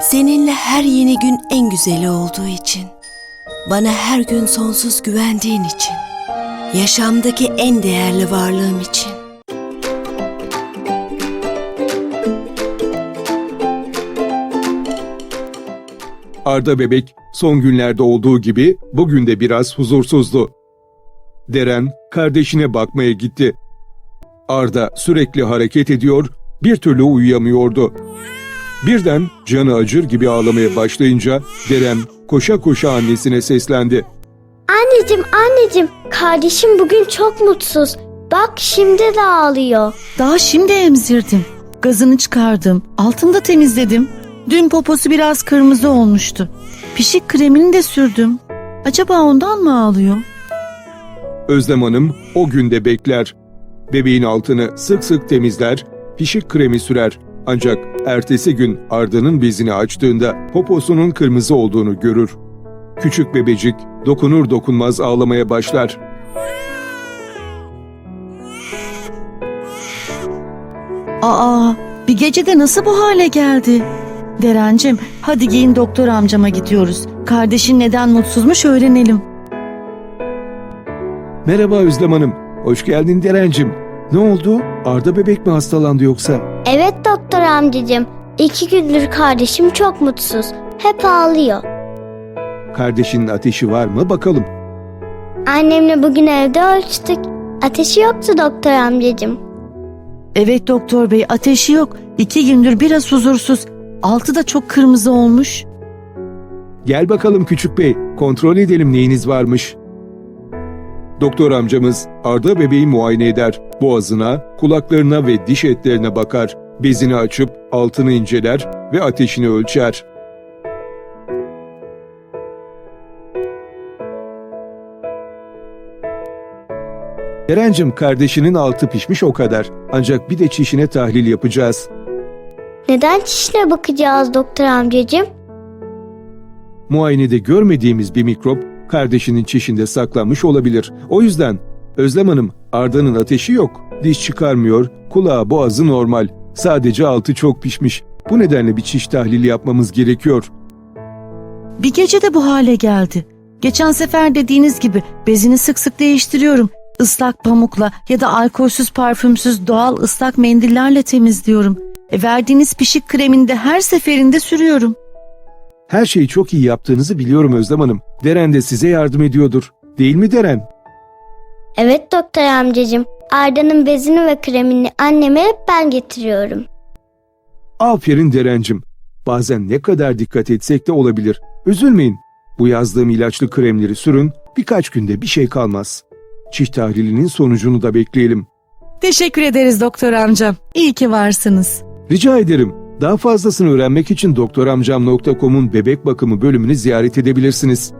Seninle her yeni gün en güzeli olduğu için. Bana her gün sonsuz güvendiğin için. Yaşamdaki en değerli varlığım için. Arda bebek son günlerde olduğu gibi bugün de biraz huzursuzdu. Deren kardeşine bakmaya gitti. Arda sürekli hareket ediyor, bir türlü uyuyamıyordu. Birden canı acır gibi ağlamaya başlayınca Deren koşa koşa annesine seslendi. Anneciğim, anneciğim, kardeşim bugün çok mutsuz. Bak şimdi de ağlıyor. Daha şimdi emzirdim. Gazını çıkardım. Altını da temizledim. Dün poposu biraz kırmızı olmuştu. Pişik kremini de sürdüm. Acaba ondan mı ağlıyor? Özlem Hanım o günde bekler. Bebeğin altını sık sık temizler, pişik kremi sürer. Ancak ertesi gün Arda'nın bezini açtığında poposunun kırmızı olduğunu görür. Küçük bebecik dokunur dokunmaz ağlamaya başlar. Aa, bir gecede nasıl bu hale geldi? Derencim, hadi giyin doktor amcama gidiyoruz. Kardeşin neden mutsuzmuş öğrenelim. Merhaba Özlem Hanım, hoş geldin Derencim. Ne oldu? Arda bebek mi hastalandı yoksa? Evet doktor amcacığım, iki gündür kardeşim çok mutsuz. Hep ağlıyor. Kardeşinin ateşi var mı bakalım. Annemle bugün evde ölçtük. Ateşi yoktu doktor amcacığım. Evet doktor bey, ateşi yok. İki gündür biraz huzursuz. Altı da çok kırmızı olmuş. Gel bakalım küçük bey, kontrol edelim neyiniz varmış. Doktor amcamız Arda bebeği muayene eder. Boğazına, kulaklarına ve diş etlerine bakar. Bezini açıp altını inceler ve ateşini ölçer. Erencim kardeşinin altı pişmiş o kadar. Ancak bir de çişine tahlil yapacağız. Neden çişine bakacağız doktor amcacığım? Muayenede görmediğimiz bir mikrop kardeşinin çişinde saklanmış olabilir. O yüzden Özlem Hanım Arda'nın ateşi yok. Diş çıkarmıyor, kulağı boğazı normal. Sadece altı çok pişmiş. Bu nedenle bir çiş tahlili yapmamız gerekiyor. Bir gecede bu hale geldi. Geçen sefer dediğiniz gibi bezini sık sık değiştiriyorum. Islak pamukla ya da alkolsüz parfümsüz doğal ıslak mendillerle temizliyorum. E, verdiğiniz pişik kremini de her seferinde sürüyorum. Her şeyi çok iyi yaptığınızı biliyorum Özlem Hanım. Deren de size yardım ediyordur. Değil mi Deren? Evet doktor amcacığım. Arda'nın bezini ve kremini anneme hep ben getiriyorum. Aferin Derencim. Bazen ne kadar dikkat etsek de olabilir. Üzülmeyin. Bu yazdığım ilaçlı kremleri sürün, birkaç günde bir şey kalmaz. Çiş tahlilinin sonucunu da bekleyelim. Teşekkür ederiz doktor amcam. İyi ki varsınız. Rica ederim. Daha fazlasını öğrenmek için doktoramcam.com'un bebek bakımı bölümünü ziyaret edebilirsiniz.